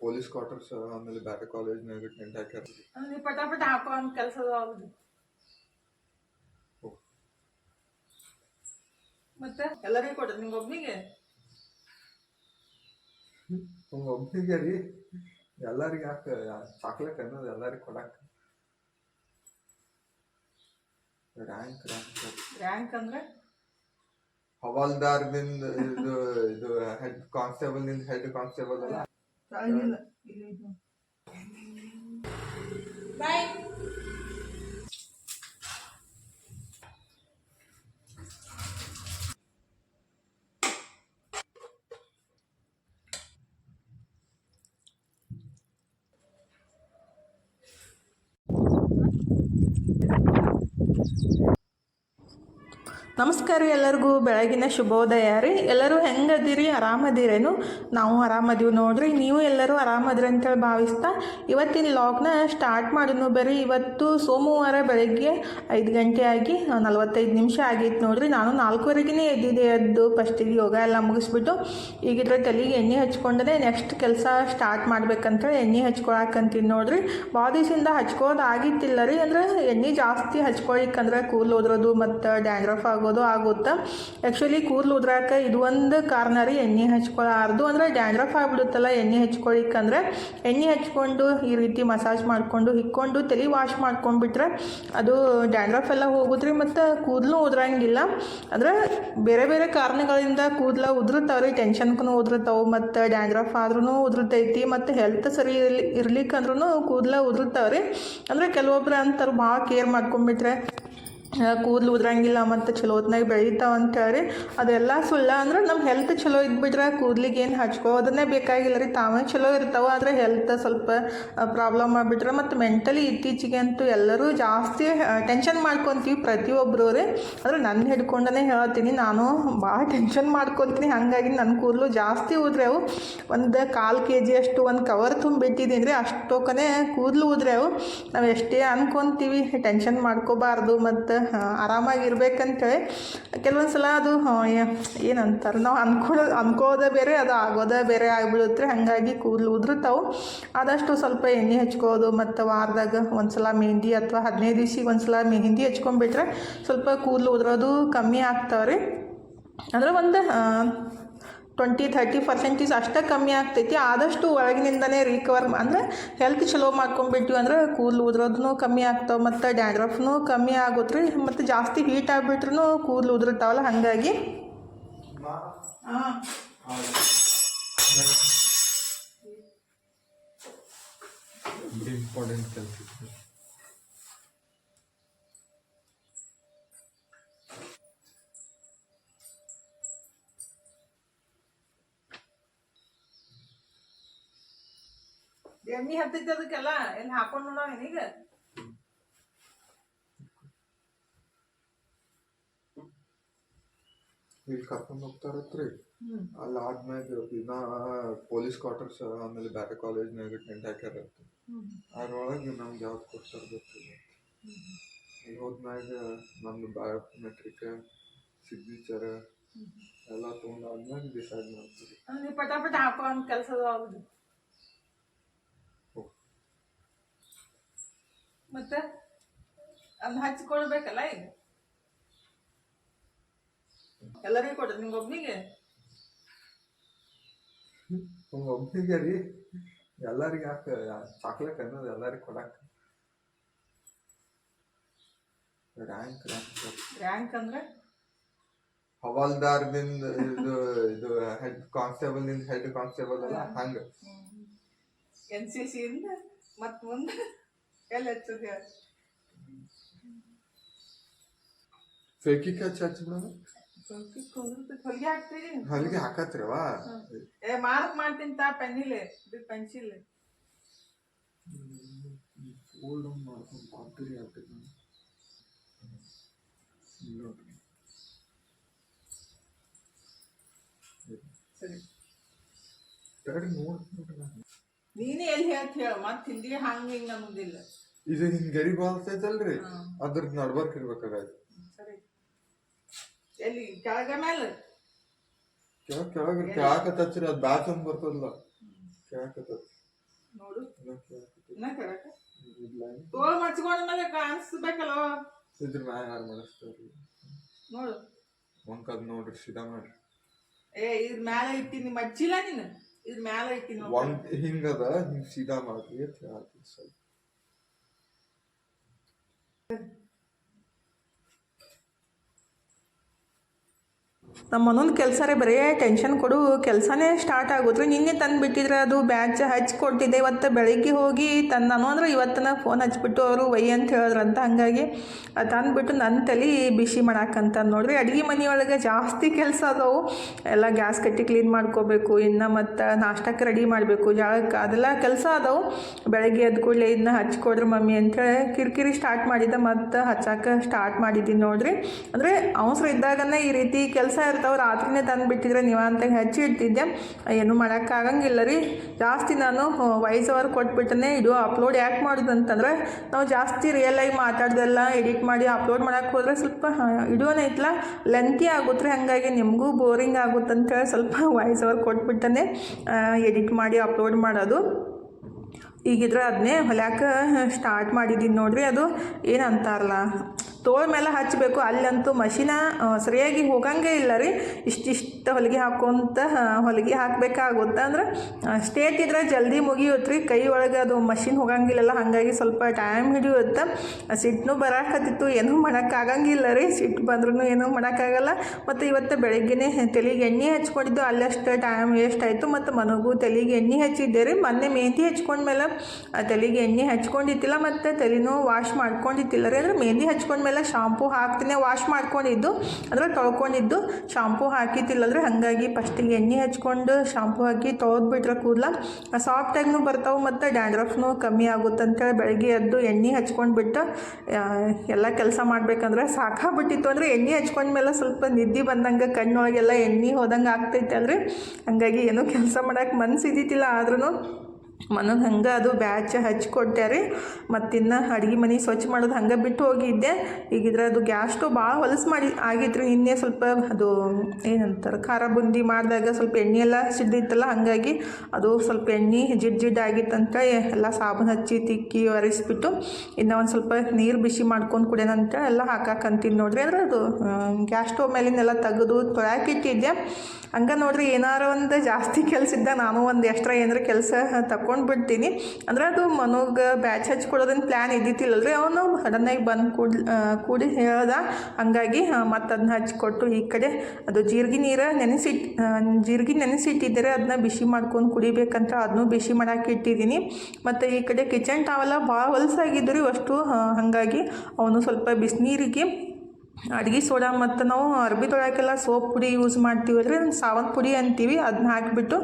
Police quarters ಆಮೇಲೆ ಬೇರೆ ಕಾಲೇಜ್ನಾಗ ಟೆಂಟ್ ಹಾಕ್ಯಾರ. ನೀ ಪಟಾಪಟ ಹಾಕೋ ಅಂತ ಕೆಲಸ ಮತ್ತೆ? ಎಲ್ಲರಿಗೂ ಕೊಡ್ರಿ ನಿಮ್ಗೆ ಒಬ್ಬನಿಗೆ ಒಬ್ಬನಿಗೆ ರೀ. ಎಲ್ಲರಿಗೆ ಯಾಕೆ ಚಾಕ್ಲೇಟ್ ಅನ್ನೋದು ಎಲ್ಲರಿಗೂ ಕೊಡಕ್ಕೆ ರ್ಯಾಂಕ್ ರ್ಯಾಂಕ್ ರ್ಯಾಂಕ್ ಅಂದ್ರೆ? ಹವಾಲ್ದಾರ್ದಿಂದ ಇದು ಇದು ಹೆಡ್ ಕಾನ್ಸ್ಟೇಬಲ್ನಿಂದ ಹೆಡ್ ಕಾನ್ಸ್ಟೇಬಲ್ ಅಲ್ಲ? ಇಲ್ಲ ಇಲ್ಲಿ ಬಾಯ್ ನಮಸ್ಕಾರ ಎಲ್ಲರಿಗೂ, ಬೆಳಗಿನ ಶುಭೋದಯ ರೀ. ಎಲ್ಲರೂ ಹೆಂಗದಿರಿ? ಆರಾಮದಿರೇನು? ನಾವು ಆರಾಮದೀವಿ ನೋಡ್ರಿ. ನೀವು ಎಲ್ಲರೂ ಆರಾಮದ್ರಿ ಅಂತೇಳಿ ಭಾವಿಸ್ತಾ, ಇವತ್ತಿನ ಲಾಗ್ನ ಸ್ಟಾರ್ಟ್ ಮಾಡಿದ್ನು ಬರೀ ಇವತ್ತು ಸೋಮವಾರ ಬೆಳಗ್ಗೆ ಐದು ಗಂಟೆ ಆಗಿ ನಲ್ವತ್ತೈದು ನಿಮಿಷ ಆಗಿತ್ತು ನೋಡ್ರಿ. ನಾನು ನಾಲ್ಕುವರೆಗೇ ಎದ್ದಿದೆ ಎದ್ದು ಫಸ್ಟಿಗೆ ಯೋಗ ಎಲ್ಲ ಮುಗಿಸ್ಬಿಟ್ಟು ಈಗಿದ್ರೆ ತಲೆಗೆ ಎಣ್ಣೆ ಹಚ್ಕೊಂಡದೆ ನೆಕ್ಸ್ಟ್ ಕೆಲಸ ಸ್ಟಾರ್ಟ್ ಮಾಡ್ಬೇಕಂತೇಳಿ ಎಣ್ಣೆ ಹಚ್ಕೊಳಕಂತೀನಿ ನೋಡ್ರಿ. ಬಾದಿಸಿಂದ ದಿವಸದಿಂದ ಆಗಿತ್ತಿಲ್ಲ ರೀ, ಅಂದ್ರೆ ಎಣ್ಣೆ ಜಾಸ್ತಿ ಹಚ್ಕೊಳಿಕ್ಕಂದ್ರೆ ಕೂಲ್ ಹೋದ್ರದು ಮತ್ತು ಡ್ಯಾಂಡ್ರಫ್ ಆಗೋದು ಆಗುತ್ತೆ? ಆ್ಯಕ್ಚುಲಿ ಕೂದಲು ಉದ್ರಾಕ ಇದು ಒಂದು ಕಾರಣ ರೀ, ಎಣ್ಣೆ ಹಚ್ಕೊಳ್ಳಾರ್ದು ಅಂದ್ರೆ ಡ್ಯಾಂಡ್ರಫ್ ಆಗ್ಬಿಡುತ್ತಲ್ಲ, ಎಣ್ಣೆ ಹಚ್ಕೊಳಿಕ್ಕಂದ್ರೆ ಎಣ್ಣೆ ಹಚ್ಕೊಂಡು ಈ ರೀತಿ ಮಸಾಜ್ ಮಾಡಿಕೊಂಡು, ಹಿಕ್ಕೊಂಡು, ತಲೆ ವಾಶ್ ಮಾಡ್ಕೊಂಡ್ಬಿಟ್ರೆ ಅದು ಡ್ಯಾಂಡ್ರಫ್ ಎಲ್ಲ ಹೋಗುದ್ರಿ ಮತ್ತು ಕೂದಲು ಉದ್ರಂಗಿಲ್ಲ. ಅಂದ್ರೆ ಬೇರೆ ಬೇರೆ ಕಾರಣಗಳಿಂದ ಕೂದಲು ಉದುರುತ್ತಾವ್ರಿ ಟೆನ್ಷನ್ಗೂ ಉದುರುತ್ತಾವೆ. ಮತ್ತು ಡ್ಯಾಂಡ್ರಫ್ ಆದ್ರೂ ಉದುರ್ತೈತಿ. ಮತ್ತು ಹೆಲ್ತ್ ಸರಿ ಇರ್ಲಿ ಇರ್ಲಿಕ್ಕಂದ್ರೂ ಕೂದಲು ಉದುರುತ್ತಾವ್ರಿ ಅಂದ್ರೆ ಕೆಲವೊಬ್ರು ಅಂತಾರೆ ಭಾಳ ಕೇರ್ ಮಾಡ್ಕೊಂಡ್ಬಿಟ್ರೆ ಕೂದಲು ಉದ್ರಂಗಿಲ್ಲ ಮತ್ತು ಚಲೋ ಹೊತ್ನಾಗ ಅಂತ ಅಂತೇಳಿ ಅದೆಲ್ಲ ಸುಳ್ಳ ಅಂದ್ರೆ ನಮ್ಮ ಹೆಲ್ತ್ ಚಲೋ ಇದ್ಬಿಟ್ರೆ ಕೂದ್ಲಿಗೆ ಏನು ಹಚ್ಕೋದನ್ನೇ ಬೇಕಾಗಿಲ್ಲ ರೀ. ತಾವೇ ಚಲೋ ಇರ್ತಾವೆ ಆದರೆ ಹೆಲ್ತ್ ಸ್ವಲ್ಪ ಪ್ರಾಬ್ಲಮ್ ಆಗಿಬಿಟ್ರೆ ಮತ್ತು ಮೆಂಟಲಿ ಇತ್ತೀಚೆಗೆ ಅಂತೂ ಎಲ್ಲರೂ ಜಾಸ್ತಿ ಟೆನ್ಷನ್ ಮಾಡ್ಕೊತೀವಿ ಪ್ರತಿಯೊಬ್ಬರು ರೀ. ಆದರೆ ನನ್ನ ಹಿಡ್ಕೊಂಡೇ ಹೇಳ್ತೀನಿ, ನಾನು ಭಾಳ ಟೆನ್ಷನ್ ಮಾಡ್ಕೊತೀನಿ. ಹಾಗಾಗಿ ನನ್ನ ಕೂದಲು ಜಾಸ್ತಿ ಉದ್ರೆವು. ಒಂದು ಕಾಲು ಕೆ ಜಿ ಅಷ್ಟು, ಒಂದು ಕವರ್ ತುಂಬಿಟ್ಟಿದ್ದೀನಿ ರೀ. ಅಷ್ಟೊಕ್ಕನೇ ಕೂದಲು ಉದ್ರೆವು. ನಾವು ಎಷ್ಟೇ ಅನ್ಕೊತೀವಿ ಟೆನ್ಷನ್ ಮಾಡ್ಕೋಬಾರ್ದು ಮತ್ತು ಆರಾಮಾಗಿರ್ಬೇಕಂತೇಳಿ ಕೆಲವೊಂದು ಸಲ ಅದು ಏನಂತಾರೆ, ನಾವು ಅನ್ಕೊಳ್ಳೋ ಅನ್ಕೋದೇ ಬೇರೆ, ಅದು ಆಗೋದೇ ಬೇರೆ ಆಗಿಬಿಡುತ್ತೆ. ಹಾಗಾಗಿ ಕೂದಲು ಉದುರುತ್ತಾವು ಆದಷ್ಟು ಸ್ವಲ್ಪ ಎಣ್ಣೆ ಹಚ್ಕೋದು, ಮತ್ತು ವಾರದಾಗ ಒಂದು ಸಲ ಮೆಹಂದಿ ಅಥವಾ ಹದಿನೈದು ದಿವ್ಸಿಗೆ ಒಂದು ಸಲ ಮೆಹಂದಿ ಹಚ್ಕೊಂಡ್ಬಿಟ್ರೆ ಸ್ವಲ್ಪ ಕೂದಲು ಉದುರೋದು ಕಮ್ಮಿ ಆಗ್ತಾವೆ ರೀ ಅಂದ್ರೆ ಒಂದು ಟ್ವೆಂಟಿ ಥರ್ಟಿ ಪರ್ಸೆಂಟೇಜ್ ಅಷ್ಟೇ ಕಮ್ಮಿ ಆಗ್ತೈತಿ. ಆದಷ್ಟು ಒಳಗಿನಿಂದನೇ ರಿಕವರ್ ಅಂದ್ರೆ ಹೆಲ್ತ್ ಚಲೋ ಮಾಡ್ಕೊಂಡ್ಬಿಟ್ವಿ ಅಂದ್ರೆ ಕೂದಲು ಉದ್ರೋದೂ ಕಮ್ಮಿ ಆಗ್ತಾವೆ ಮತ್ತು ಡ್ಯಾಂಡ್ರಫ್ನೂ ಕಮ್ಮಿ ಆಗುತ್ತೆ ರೀ ಮತ್ತು ಜಾಸ್ತಿ ಹೀಟ್ ಆಗಿಬಿಟ್ರೂ ಕೂದಲು ಉದುರುತ್ತಾವಲ್ಲ ಹಾಗಾಗಿ. ಇಂಪಾರ್ಟೆಂಟ್ ಕೆಲಸ ಎಣ್ಣೆ ಹತ್ತೈತಿ ಅದಕ್ಕೆಲ್ಲ? ಎಲ್ಲಿ ಹಾಕೊಂಡು ನೋಡೋ ಏನೀಗ ಇಲ್ಲಿ ಕರ್ಕೊಂಡು ಹೋಗ್ತಾರತ್ರಿ ಅಲ್ಲಿ ಆದ್ಮ್ಯಾಗ ದಿನ ಪೊಲೀಸ್ ಕ್ವಾರ್ಟರ್ಸ್ ಆಮೇಲೆ ಬೇರೆ ಕಾಲೇಜ್ನಾಗ ಟೆಂಟ್ ಹಾಕ್ಯಾರ ಅದ್ರೊಳಗೆ ನಮ್ಗೆ ಯಾವ್ದು ಕೊಡ್ತಾರ ಗೊತ್ತಿಲ್ಲ. ಇಲ್ಲಿ ಹೋದ್ಮ್ಯಾಗ ನಮ್ದು ಬಯೋಮೆಟ್ರಿಕ್ ಸಿಗ್ನೇಚರ್ ಎಲ್ಲ ತೊಗೊಂಡಾದ್ಮ್ಯಾಗ ಡಿಸೈಡ್ ಮಾಡ್ತೀವಿ. ಪಟಾಪಟ ಹಾಕೋ ಒಂದು ಮತ್ತೆ ಅದನ್ನ ಹಚ್ಕೊಳ್ಬೇಕಲ್ಲ ಈಗ ಎಲ್ಲರಿಗೂ ಕೊಡ್ರಿ ಒಬ್ನಿಗೆ? ಹಂಗ ಒಬ್ಬನಿಗೆ ರೀ. ಎಲ್ಲರಿಗೆ ಯಾಕೆ ಚಾಕ್ಲೇಟ್ ಅನ್ನೋದು ಎಲ್ಲರಿಗೆ ಕೊಡಕ್ಕೆ ರ್ಯಾಂಕ್ ರ್ಯಾಂಕ್ ಅಂದ್ರೆ? ಹವಾಲ್ದಾರ್ದಿಂದ ಇದು ಇದು ಹೆಡ್ ಕಾನ್ಸ್ಟೇಬಲ್ ಹೆಡ್ ಕಾನ್ಸ್ಟೇಬಲ್ ಅಲ್ಲ ಹಂಗ. ಎನ್ ಸಿ ಸಿ ಇಂದ ಮತ್ ಮುಂದೆ? ಫೇಕಿಕ್ ಹಚ್ಚಿ ಹಚ್ಬಿಡೋಣ ಹೊಲಿಗೆ ಹಾಕ್ತೀರಿ? ಹೊಲಿಗೆ ಹಾಕತ್ರವಾ ಏ ಮಾರ್ಕ್ ಮಾಡ್ತೀನಿ ತಾ ಪೆನ್ನಿಲೆ. ಇದು ಪೆನ್ಸಿಲ್. ಫೋಲ್ಡ್ ಮಾಡ್ಕೊಂಡು ಸರಿ. ನೋಡ್ರಿ ನೀನೇ ಎಲ್ಲಿ ಹೇಳ್ತ ಹೇಳ ಮತ್ತೆ ಹಿಂದಿ ಹಂಗ ಹಿಂಗ ಇದು ಹಿಂಗ್ ಗರಿ ಬಾಳ್ತೈತಲ್ರಿ ಅದ್ರ ನಡ್ಬರ್ಕ್ ಇರ್ಬೇಕಾಗತ್ತೆ ಸರಿ. ಎಲ್ಲಿ ಕೆಳಗ ಮೇಲೆ? ಕೆಳಗ್ ಕೆಳಗ್ ಕೆಳಕತ್ತಚ್ರಿ ಅದ್ ಬ್ಯಾಚ್ ಅಂತ ಬರ್ತದಲ್ಲ. ಕೆಳಕತ್ತತ್ ನೋಡು. ಇನ್ನ ಕೆಳಕ ತೋಳ್ ಮಚ್ಕೊಂಡ ಮೇಲೆ ಕಾಣಿಸ್ಬೇಕಲ್ಲ? ಇದ್ರ ಮ್ಯಾಗ ಯಾರು ಮಾಡಿಸ್ತಾರ್ರಿ ನೋಡು. ಒಂಕದ್ ನೋಡ್ರಿ ಸೀದಾ ಮಾಡ್ರಿ. ಏ ಇದ್ರ ಮ್ಯಾಲ ಇಟ್ಟಿನಿ ಮಜ್ಜಿಲ್ಲ ನೀನು? ಇದ್ರ ಮ್ಯಾಲ ಇಟ್ಟಿನಿ ನೋಡು. ಒಂದ್ ಹಿಂಗದ ಹಿಂಗ್ ಸೀದಾ ಮಾಡ್ರಿ ಅಂತ ಹೇಳ್ತೀನಿ ಸ್ವಲ್ಪ. Good. ನಮ್ಮ ಮನೊಂದು ಕೆಲಸ ರೀ ಬರೀ ಟೆನ್ಷನ್ ಕೊಡು. ಕೆಲಸನೇ ಸ್ಟಾರ್ಟ್ ಆಗೋದ್ರಿ ನಿನ್ನೆ ತಂದು ಬಿಟ್ಟಿದ್ರೆ ಅದು ಬ್ಯಾಚ್ ಹಚ್ಚಿ ಕೊಟ್ಟಿದ್ದೆ ಇವತ್ತು ಬೆಳಗ್ಗೆ ಹೋಗಿ ತಂದು ಅಂದ್ರೆ ಇವತ್ತನ ಫೋನ್ ಹಚ್ಚಿಬಿಟ್ಟು ಅವರು ವೈ ಅಂತ ಹೇಳಿದ್ರಂತ ಹಂಗಾಗಿ ತಂದುಬಿಟ್ಟು ನನ್ನ ತಲೆ ಬಿಸಿ ಮಾಡಾಕಂತ ನೋಡ್ರಿ. ಅಡುಗೆ ಮನೆಯೊಳಗೆ ಜಾಸ್ತಿ ಕೆಲಸ ಅದಾವು. ಎಲ್ಲ ಗ್ಯಾಸ್ ಕಟ್ಟಿ ಕ್ಲೀನ್ ಮಾಡ್ಕೋಬೇಕು. ಇನ್ನು ಮತ್ತು ನಾಷ್ಟಕ್ಕೆ ರೆಡಿ ಮಾಡಬೇಕು. ಜಾಗಕ್ಕೆ ಅದೆಲ್ಲ ಕೆಲಸ ಅದಾವು. ಬೆಳಗ್ಗೆ ಎದ್ದು ಕೂಡಲೇ ಇದನ್ನ ಹಚ್ಕೊಡ್ರಿ ಮಮ್ಮಿ ಅಂತೇಳಿ ಕಿರಿಕಿರಿ ಸ್ಟಾರ್ಟ್ ಮಾಡಿದ್ದೆ ಮತ್ತು ಹಚ್ಚಾಕ ಸ್ಟಾರ್ಟ್ ಮಾಡಿದ್ದೀನಿ ನೋಡ್ರಿ. ಅಂದರೆ ಅವಸರ ಇದ್ದಾಗನೇ ಈ ರೀತಿ ಕೆಲಸ ಇರ್ತಾವೆ ರಾತ್ರಿನೇ ತಂದು ಬಿಟ್ಟಿದ್ರೆ ನೀವಂತಾಗ ಹಚ್ಚಿ ಇಡ್ತಿದ್ದೆ ಏನು ಮಾಡೋಕ್ಕಾಗಂಗಿಲ್ಲ ರೀ. ಜಾಸ್ತಿ ನಾನು ವಾಯ್ಸ್ ಓವರ್ ಕೊಟ್ಬಿಟ್ಟನೆ ಇದು ಅಪ್ಲೋಡ್ ಯಾಕೆ ಮಾಡೋದು ಅಂತಂದ್ರೆ, ನಾವು ಜಾಸ್ತಿ ರಿಯಲ್ ಆಗಿ ಮಾತಾಡ್ದೆಲ್ಲ ಎಡಿಟ್ ಮಾಡಿ ಅಪ್ಲೋಡ್ ಮಾಡೋಕೆ ಹೋದರೆ ಸ್ವಲ್ಪ ಇಡುವನೇ ಐತ್ಲ ಲೆಂತಿ ಆಗುತ್ತೆ ಹಾಗಾಗಿ ನಿಮಗೂ ಬೋರಿಂಗ್ ಆಗುತ್ತೆ ಅಂತೇಳಿ ಸ್ವಲ್ಪ ವಾಯ್ಸ್ ಓವರ್ ಕೊಟ್ಬಿಟ್ಟನೆ ಎಡಿಟ್ ಮಾಡಿ ಅಪ್ಲೋಡ್ ಮಾಡೋದು. ಈಗಿದ್ರೆ ಅದನ್ನೇ ಹೊಲ್ಯಾಕ ಸ್ಟಾರ್ಟ್ ಮಾಡಿದ್ದೀನಿ ನೋಡಿರಿ. ಅದು ಏನು ಅಂತಾರಲ್ಲ ತೋಳ ಮೇಲೆ ಹಚ್ಚಬೇಕು. ಅಲ್ಲಂತೂ ಮಷಿನ ಸರಿಯಾಗಿ ಹೋಗಂಗೆ ಇಲ್ಲ ರೀ. ಇಷ್ಟಿಷ್ಟು ಹೊಲಿಗೆ ಹಾಕ್ಕೊಂತ ಹೊಲಿಗೆ ಹಾಕಬೇಕಾಗುತ್ತೆ. ಅಂದ್ರೆ ಸ್ಟೇಟ್ ಇದ್ರೆ ಜಲ್ದಿ ಮುಗಿಯುತ್ತೆ ರೀ. ಕೈ ಒಳಗೆ ಅದು ಮಷಿನ್ ಹೋಗಂಗಿಲ್ಲಲ್ಲ. ಹಾಗಾಗಿ ಸ್ವಲ್ಪ ಟೈಮ್ ಹಿಡಿಯುತ್ತೆ. ಸಿಟ್ಟನು ಬರಾಕತ್ತಿತ್ತು. ಏನೂ ಮಾಡೋಕ್ಕಾಗಂಗಿಲ್ಲ ರೀ. ಸಿಟ್ಟು ಬಂದ್ರೂ ಏನೂ ಮಾಡೋಕ್ಕಾಗಲ್ಲ. ಮತ್ತು ಇವತ್ತು ಬೆಳಗ್ಗೆನೇ ತಲೆಗೆ ಎಣ್ಣೆ ಹಚ್ಕೊಂಡಿದ್ದು. ಅಲ್ಲಷ್ಟು ಟೈಮ್ ವೇಸ್ಟ್ ಆಯಿತು. ಮತ್ತು ಮನಗೂ ತಲೆಗೆ ಎಣ್ಣೆ ಹಚ್ಚಿದ್ದೆ ರೀ. ಮೊನ್ನೆ ಮೆಹಂದಿ ಹಚ್ಕೊಂಡ್ಮೇಲೆ ತಲೆಗೆ ಎಣ್ಣೆ ಹಚ್ಕೊಂಡಿದ್ದಿಲ್ಲ. ಮತ್ತು ತಲೆನೂ ವಾಶ್ ಮಾಡ್ಕೊಂಡಿದ್ದಿಲ್ಲ ರೀ. ಅಂದ್ರೆ ಮೆಹಂದಿ ಹಚ್ಕೊಂಡ್ಮೇಲೆ ಶಾಂಪೂ ಹಾಕ್ತೀನಿ ವಾಶ್ ಮಾಡ್ಕೊಂಡಿದ್ದು ಅಂದ್ರೆ ತೊಳ್ಕೊಂಡಿದ್ದು ಶಾಂಪೂ ಹಾಕಿದ್ದಿಲ್ಲ ಅಂದ್ರೆ ಹಾಗಾಗಿ ಫಸ್ಟಿಗೆ ಎಣ್ಣೆ ಹಚ್ಕೊಂಡು ಶಾಂಪೂ ಹಾಕಿ ತೊಳೆದ್ಬಿಟ್ರೆ ಕೂದಲ ಸಾಫ್ಟಾಗಿನೂ ಬರ್ತಾವೆ ಮತ್ತು ಡ್ಯಾಂಡ್ರಫ್ನು ಕಮ್ಮಿ ಆಗುತ್ತೆ ಅಂತೇಳಿ ಬೆಳಗ್ಗೆ ಎದ್ದು ಎಣ್ಣೆ ಹಚ್ಕೊಂಡ್ಬಿಟ್ಟು ಎಲ್ಲ ಕೆಲಸ ಮಾಡಬೇಕಂದ್ರೆ ಸಾಕಾಗ್ಬಿಟ್ಟಿತ್ತು. ಅಂದರೆ ಎಣ್ಣೆ ಹಚ್ಕೊಂಡ್ಮೇಲೆ ಸ್ವಲ್ಪ ನಿದ್ದೆ ಬಂದಂಗೆ ಕಣ್ಣೊಳಗೆಲ್ಲ ಎಣ್ಣೆ ಹೋದಂಗೆ ಆಗ್ತೈತೆ ಅಲ್ರಿ ಹಾಗಾಗಿ ಏನೂ ಕೆಲಸ ಮಾಡೋಕ್ಕೆ ಮನ್ಸು ಇದ್ದಿದ್ದಿಲ್ಲ ಆದ್ರೂ ಮನಗೆ ಹಂಗೆ ಅದು ಬ್ಯಾಚ್ ಹಚ್ಕೊಟ್ಟೆ ಮತ್ತು ಇನ್ನು ಅಡುಗೆ ಮನೆ ಸ್ವಚ್ಛ ಮಾಡೋದು ಹಂಗೆ ಬಿಟ್ಟು ಹೋಗಿದ್ದೆ. ಅದು ಗ್ಯಾಸ್ ಸ್ಟವ್ ಭಾಳ ಹೊಲಸು ಮಾಡಿ ಆಗಿತ್ತು ನಿನ್ನೆ ಸ್ವಲ್ಪ ಅದು ಏನಂತಾರೆ, ಖಾರ ಬುಂದಿ ಮಾಡಿದಾಗ ಸ್ವಲ್ಪ ಎಣ್ಣೆ ಎಲ್ಲ ಸಿಡ್ದಿತ್ತಲ್ಲ, ಹಾಗಾಗಿ ಅದು ಸ್ವಲ್ಪ ಎಣ್ಣೆ ಜಿಡ್ ಜಿಡ್ ಆಗಿತ್ತಂತ ಎಲ್ಲ ಸಾಬೂನು ಹಚ್ಚಿ ತಿಕ್ಕಿ ಒರೆಸ್ಬಿಟ್ಟು ಇನ್ನು ಒಂದು ಸ್ವಲ್ಪ ನೀರು ಬಿಸಿ ಮಾಡ್ಕೊಂಡು ಕುಡಿಯೋಣಂತ ಎಲ್ಲ ಹಾಕಾಕಂತೀನಿ ನೋಡ್ರಿ. ಅಂದ್ರೆ ಅದು ಗ್ಯಾಸ್ ಸ್ಟವ್ ಮೇಲಿನೆಲ್ಲ ತೆಗೆದು ತೊಳ್ಯಾಕಿಟ್ಟಿದ್ದೆ ಹಂಗೆ ನೋಡ್ರಿ ಏನಾರು ಒಂದು ಜಾಸ್ತಿ ಕೆಲಸ ಇದ್ದ ನಾನು ಒಂದು ಎಕ್ಸ್ಟ್ರಾ ಏನಾರ ಕೆಲಸ ತಗೊಂಡು ಬಿಡ್ತೀನಿ. ಅಂದ್ರೆ ಅದು ಮನೋಗೆ ಬ್ಯಾಚ್ ಹಚ್ಕೊಡೋದನ್ನ ಪ್ಲ್ಯಾನ್ ಇದ್ದಿತ್ತಿಲ್ಲಲ್ರಿ? ಅವನು ಸಡನ್ನಾಗಿ ಬಂದು ಕೂಡ್ ಕೂಡಿ ಹೇಳ್ದ. ಹಂಗಾಗಿ ಮತ್ತು ಅದನ್ನ ಹಚ್ಕೊಟ್ಟು ಈ ಕಡೆ ಅದು ಜೀರಿಗೆ ನೀರು ನೆನೆಸಿಟ್ಟು ಜೀರಿಗೆ ನೆನೆಸಿಟ್ಟಿದ್ದರೆ ಅದನ್ನ ಬಿಸಿ ಮಾಡ್ಕೊಂಡು ಕುಡಿಬೇಕಂತ ಅದನ್ನೂ ಬಿಸಿ ಮಾಡಕ್ಕೆ ಇಟ್ಟಿದ್ದೀನಿ. ಮತ್ತು ಈ ಕಡೆ ಕಿಚನ್ ಟಾವೆಲ್ಲ ಭಾಳ ಹೊಲಸಾಗಿದ್ದು ರೀ ಅಷ್ಟು ಹಾಗಾಗಿ ಅವನು ಸ್ವಲ್ಪ ಬಿಸಿನೀರಿಗೆ ಅಡ್ಗೆ ಸೋಡಾ ಮತ್ತು ನಾವು ಅರ್ಬಿ ತೊಳ್ಯಾಕೆಲ್ಲ ಸೋಪ್ ಪುಡಿ ಯೂಸ್ ಮಾಡ್ತೀವಲ್ರಿ ಒಂದು ಸಾವಂತ ಪುಡಿ ಅಂತೀವಿ. ಅದನ್ನ ಹಾಕಿಬಿಟ್ಟು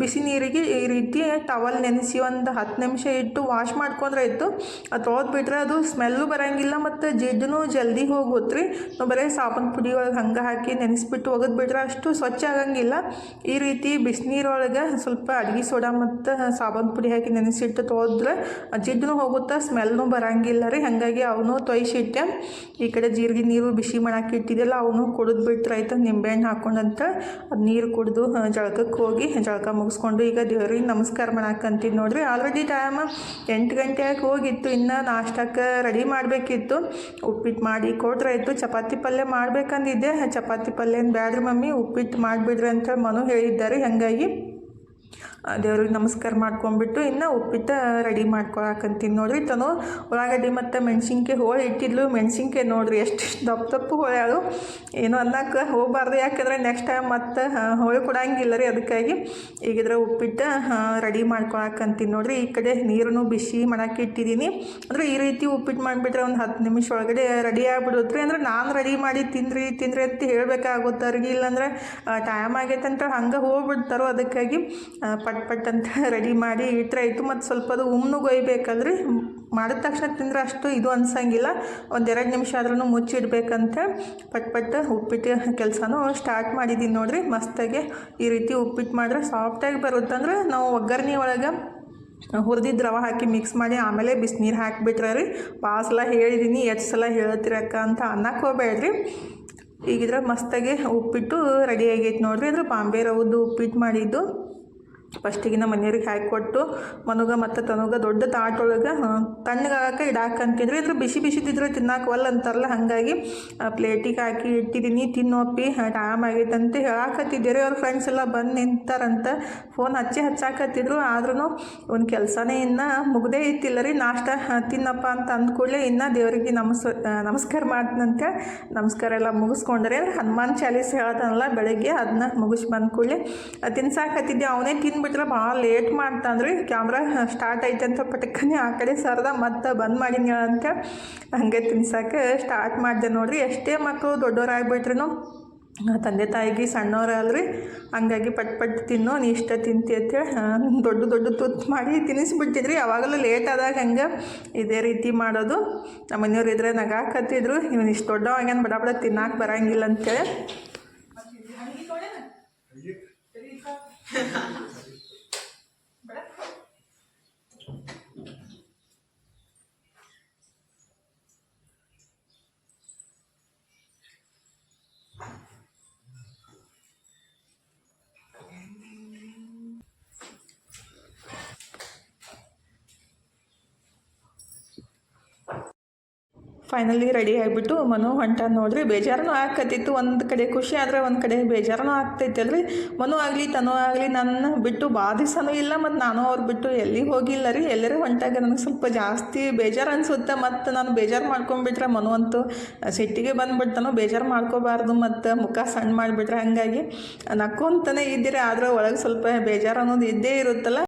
ಬಿಸಿ ನೀರಿಗೆ ಈ ರೀತಿ ಟವಲ್ ನೆನೆಸಿ ಒಂದು ಹತ್ತು ನಿಮಿಷ ಇಟ್ಟು ವಾಶ್ ಮಾಡ್ಕೊಂಡ್ರೆ ಇತ್ತು ಅದು ತೊಳೆದ್ಬಿಟ್ರೆ ಅದು ಸ್ಮೆಲ್ಲು ಬರೋಂಗಿಲ್ಲ ಮತ್ತು ಜಿಡ್ಡು ಜಲ್ದಿ ಹೋಗುತ್ತೆ ರೀ. ನಾವು ಬರೀ ಸಾವಂತ ಪುಡಿ ಒಳಗೆ ಹಂಗೆ ಹಾಕಿ ನೆನೆಸ್ಬಿಟ್ಟು ಒಗೆದ್ಬಿಟ್ರೆ ಅಷ್ಟು ಸ್ವಚ್ಛ ಆಗಂಗಿಲ್ಲ. ಈ ರೀತಿ ಬಿಸಿನೀರೊಳಗೆ ಸ್ವಲ್ಪ ಅಡ್ಗೆ ಸೋಡಾ ಮತ್ತು ಸಾಬೂನು ಪುಡಿ ಹಾಕಿ ನೆನೆಸಿಟ್ಟು ತೊಳೆದ್ರೆ ಜಿಡ್ಡು ಹೋಗುತ್ತೆ ಸ್ಮೆಲ್ನು ಬರಂಗಿಲ್ಲ ರೀ. ಹಾಗಾಗಿ ಅವನು ತೊಯ್ಸಿಟ್ಟೆ. ಈ ಕಡೆ ಜೀರಿಗೆ, ನೀರು ಬಿಸಿ ಮಾಡಕ್ಕೆ ಇಟ್ಟಿದ್ದೆಲ್ಲ, ಅವನು ಕುಡಿದು ಬಿಟ್ರಾಯ್ತು ನಿಂಬೆಹಣ್ಣು ಹಾಕೊಂಡಂತ ಅದು ನೀರು ಕುಡಿದು ಜಳಕಕ್ಕೆ ಹೋಗಿ ಜಳಕ ಮುಗಿಸ್ಕೊಂಡು ಈಗ ದೇವ್ರಿಗೆ ನಮಸ್ಕಾರ ಮಾಡಕ್ಕಂತೀನಿ ನೋಡ್ರಿ. ಆಲ್ರೆಡಿ ಟೈಮ್ ಎಂಟು ಗಂಟೆ ಆಗಿ ಹೋಗಿತ್ತು, ಇನ್ನು ನಾಷ್ಟಕ್ಕೆ ರೆಡಿ ಮಾಡಬೇಕಿತ್ತು. ಉಪ್ಪಿಟ್ಟು ಮಾಡಿ ಕೊಟ್ರಾಯ್ತು, ಚಪಾತಿ ಪಲ್ಯ ಮಾಡಬೇಕಂದಿದ್ದೆ. ಚಪಾತಿ ಪಲ್ಯ ಏನು ಬ್ಯಾಡ್ರಿ ಮಮ್ಮಿ ಉಪ್ಪಿಟ್ಟು ಮಾಡಿಬಿಡ್ರಿ ಅಂತ ಮನು ಹೇಳಿದ್ದಾರೆ. ಹಾಗಾಗಿ? ದೇವ್ರಿಗೆ ನಮಸ್ಕಾರ ಮಾಡ್ಕೊಂಡ್ಬಿಟ್ಟು ಇನ್ನು ಉಪ್ಪಿಟ್ಟು ರೆಡಿ ಮಾಡ್ಕೊಳಕಂತೀನಿ ನೋಡ್ರಿ. ತನು ಉಳ್ಳಾಗಡ್ಡಿ ಮತ್ತು ಮೆಣಸಿನ್ಕಾಯಿ ಹೋಳಿ ಇಟ್ಟಿದ್ಲು. ಮೆಣಸಿನ್ಕಾಯಿ ನೋಡ್ರಿ ಎಷ್ಟು ದಪ್ಪ ದಪ್ಪು ಹೋಳ್ಯಾಳು ಏನು ಅನ್ನಕ್ಕೆ ಹೋಗಬಾರ್ದು. ಯಾಕಂದ್ರೆ ನೆಕ್ಸ್ಟ್ ಟೈಮ್ ಮತ್ತೆ ಹೋಳಿ ಕೊಡಂಗಿಲ್ಲ ರೀ ಅದಕ್ಕಾಗಿ. ಈಗಿದ್ರೆ ಉಪ್ಪಿಟ್ಟು ರೆಡಿ ಮಾಡ್ಕೊಳಕಂತೀನಿ ನೋಡ್ರಿ. ಈ ಕಡೆ ನೀರನ್ನು ಬಿಸಿ ಮಾಡಕ್ಕೆ ಇಟ್ಟಿದ್ದೀನಿ. ಅಂದರೆ ಈ ರೀತಿ ಉಪ್ಪಿಟ್ಟು ಮಾಡಿಬಿಟ್ರೆ ಒಂದು ಹತ್ತು ನಿಮಿಷ ಒಳಗಡೆ ರೆಡಿ ಆಗ್ಬಿಡುತ್ತೆ. ಅಂದ್ರೆ ನಾನು ರೆಡಿ ಮಾಡಿ ತಿನ್ರಿ ತಿನ್ರಿ ಅಂತ ಹೇಳಬೇಕಾಗುತ್ತೆ ಅವ್ರಿಗೆ. ಇಲ್ಲಾಂದ್ರೆ ಟೈಮ್ ಆಗೈತೆ ಅಂತ ಹಂಗೆ ಹೋಗ್ಬಿಡ್ತಾರೋ ಅದಕ್ಕಾಗಿ ಆ, ಪಟ್ ಅಂತ ರೆಡಿ ಮಾಡಿ ಇಟ್ಟರೆ ಆಯಿತು. ಮತ್ತು ಸ್ವಲ್ಪ ಅದು ಉಮ್ನು ಕೊಯ್ಬೇಕಲ್ರಿ ಮಾಡಿದ ತಕ್ಷಣ ತಿಂದರೆ ಅಷ್ಟು ಇದು ಅನ್ಸಂಗಿಲ್ಲ. ಒಂದೆರಡು ನಿಮಿಷ ಆದ್ರೂ ಮುಚ್ಚಿಡ್ಬೇಕಂತ ಪಟ್ ಪಟ್ ಉಪ್ಪಿಟ್ಟು ಕೆಲಸನೂ ಸ್ಟಾರ್ಟ್ ಮಾಡಿದ್ದೀನಿ ನೋಡಿರಿ. ಮಸ್ತಾಗಿ ಈ ರೀತಿ ಉಪ್ಪಿಟ್ಟು ಮಾಡಿದ್ರೆ ಸಾಫ್ಟಾಗಿ ಬರುತ್ತಂದ್ರೆ ನಾವು ಒಗ್ಗರಣೆ ಒಳಗೆ ಹುರಿದಿದ್ದು ರವೆ ಹಾಕಿ ಮಿಕ್ಸ್ ಮಾಡಿ ಆಮೇಲೆ ಬಿಸಿನೀರು ಹಾಕಿಬಿಟ್ರೆ ರೀ. ಭಾಳ ಸಲ ಹೇಳಿದ್ದೀನಿ ಎಷ್ಟು ಸಲ ಹೇಳ್ತಿರಕ್ಕ ಅಂತ ಅನ್ನಕ್ಕೆ ಹೋಗ್ಬೇಡ್ರಿ. ಈಗಿದ್ರೆ ಮಸ್ತಾಗಿ ಉಪ್ಪಿಟ್ಟು ರೆಡಿ ಆಗೈತೆ ನೋಡಿರಿ. ಅಂದ್ರೆ ಬಾಂಬೆ ರವದ್ದು ಉಪ್ಪಿಟ್ಟು ಮಾಡಿದ್ದು. ಫಸ್ಟಿಗೆ ನಮ್ಮ ಮನೆಯವ್ರಿಗೆ ಹಾಕಿಕೊಟ್ಟು ಮನುಗ ಮತ್ತು ತನುಗ ದೊಡ್ಡ ತಾಟೊಳಗೆ ತಣ್ಣಗಾಗಕ್ಕೆ ಇಡಾಕಂತಿದ್ರಿ ಇದ್ರ ಬಿಸಿ ಬಿಸಿದಿದ್ರೆ ತಿನ್ನಕ್ಕೆ ಒಲ್ಲ ಅಂತಾರಲ್ಲ, ಹಾಗಾಗಿ ಪ್ಲೇಟಿಗೆ ಹಾಕಿ ಇಟ್ಟಿದ್ದೀನಿ ತಿನ್ನೋಪಿ ಟೈಮ್ ಆಗೈತೆ ಅಂತ ಹೇಳಾಕತ್ತಿದ್ದೀರಿ ಅವ್ರ ಫ್ರೆಂಡ್ಸ್ ಎಲ್ಲ ಬಂದು ನಿಂತಾರಂತ ಫೋನ್ ಹಚ್ಚಿ ಹಚ್ಚಾಕತ್ತಿದ್ರು. ಆದ್ರೂ ಒಂದು ಕೆಲಸನೇ ಇನ್ನು ಮುಗ್ದೇ ಇತ್ತಿಲ್ಲ ರೀ. ನಾಷ್ಟ ತಿನ್ನಪ್ಪ ಅಂತ ಅಂದ್ಕೂಡಲೇ ಇನ್ನು ದೇವರಿಗೆ ನಮಸ್ ನಮಸ್ಕಾರ ಮಾಡ್ತೀನಂತ ನಮಸ್ಕಾರ ಎಲ್ಲ ಮುಗಿಸ್ಕೊಂಡ್ರೆ, ಹನುಮಾನ್ ಚಾಲೀಸ್ ಹೇಳ್ತಾನಲ್ಲ ಬೆಳಗ್ಗೆ ಅದನ್ನ ಮುಗಿಸ್ ಬಂದ ಕೂಡಲೇ ತಿನ್ಸಾಕತ್ತಿದ್ದೆ. ಅವನೇ ತಿಂದ್ಬಿಟ್ರೆ ಭಾಳ ಲೇಟ್ ಮಾಡ್ತಾನ್ರಿ ಕ್ಯಾಮ್ರಾ ಸ್ಟಾರ್ಟ್ ಐತೆ ಅಂತ ಪಟಕ್ಕನೆ ಆ ಕಡೆ ಸರ್ದ ಮತ್ತೆ ಬಂದ್ ಮಾಡಿನಿ ಅಂತ ಹಂಗೆ ತಿನ್ಸೋಕೆ ಸ್ಟಾರ್ಟ್ ಮಾಡಿದೆ ನೋಡ್ರಿ. ಎಷ್ಟೇ ಮಕ್ಕಳು ದೊಡ್ಡವರಾಗ್ಬಿಟ್ರು ತಂದೆ ತಾಯಿಗೆ ಸಣ್ಣವ್ರ ಅಲ್ರಿ. ಹಂಗಾಗಿ ಪಟ್ ಪಟ್ ತಿನ್ನು ನೀ ಇಷ್ಟ ತಿಂತಿ ಅಂತೇಳಿ ದೊಡ್ಡ ದೊಡ್ಡ ತುತ್ತು ಮಾಡಿ ತಿನ್ನಿಸ್ಬಿಟ್ಟಿದ್ರಿ ಯಾವಾಗಲೂ ಲೇಟ್ ಆದಾಗ ಹಂಗೆ ಇದೇ ರೀತಿ ಮಾಡೋದು. ನಮ್ಮ ಮನೆಯವ್ರು ಇದ್ರೆ ನಗಾಕತ್ತಿದ್ರು. ಇವನು ಇಷ್ಟು ದೊಡ್ಡವಾಗ್ಯಾನ ಬಡ ಬಡ ತಿನ್ನಕ್ಕೆ ಬರಂಗಿಲ್ಲ ಅಂತೇಳಿ ಫೈನಲಿ ರೆಡಿ ಆಗಿಬಿಟ್ಟು ಮನು ಹೊಂಟ ನೋಡ್ರಿ, ಬೇಜಾರನೂ ಆಗ್ತಿತ್ತು ಒಂದು ಕಡೆ ಖುಷಿ ಆದರೆ ಒಂದು ಕಡೆ ಬೇಜಾರನೂ ಆಗ್ತೈತೆ ಅಲ್ರಿ. ಮನು ಆಗಲಿ, ತನು ಆಗಲಿ, ನನ್ನ ಬಿಟ್ಟು ಭಾಳ ಇಲ್ಲ ಮತ್ತು ನಾನು ಅವ್ರು ಬಿಟ್ಟು ಎಲ್ಲಿ ಹೋಗಿಲ್ಲ ರೀ? ಎಲ್ಲರೂ ಹೊಂಟಾಗ ನನಗೆ ಸ್ವಲ್ಪ ಜಾಸ್ತಿ ಬೇಜಾರು ಅನಿಸುತ್ತೆ. ಮತ್ತು ನಾನು ಬೇಜಾರು ಮಾಡ್ಕೊಂಡ್ಬಿಟ್ರೆ ಮನು ಅಂತೂ ಸಿಟ್ಟಿಗೆ ಬಂದುಬಿಡ್ತಾನೋ, ಬೇಜಾರು ಮಾಡ್ಕೋಬಾರ್ದು ಮತ್ತು ಮುಖ ಸಣ್ಣ ಮಾಡಿಬಿಟ್ರೆ ಹಾಗಾಗಿ ನಕ್ಕೊಂತಾನೆ ಇದ್ದೀರಿ. ಆದರೆ ಒಳಗೆ ಸ್ವಲ್ಪ ಬೇಜಾರು ಅನ್ನೋದು ಇದ್ದೇ ಇರುತ್ತಲ್ಲ.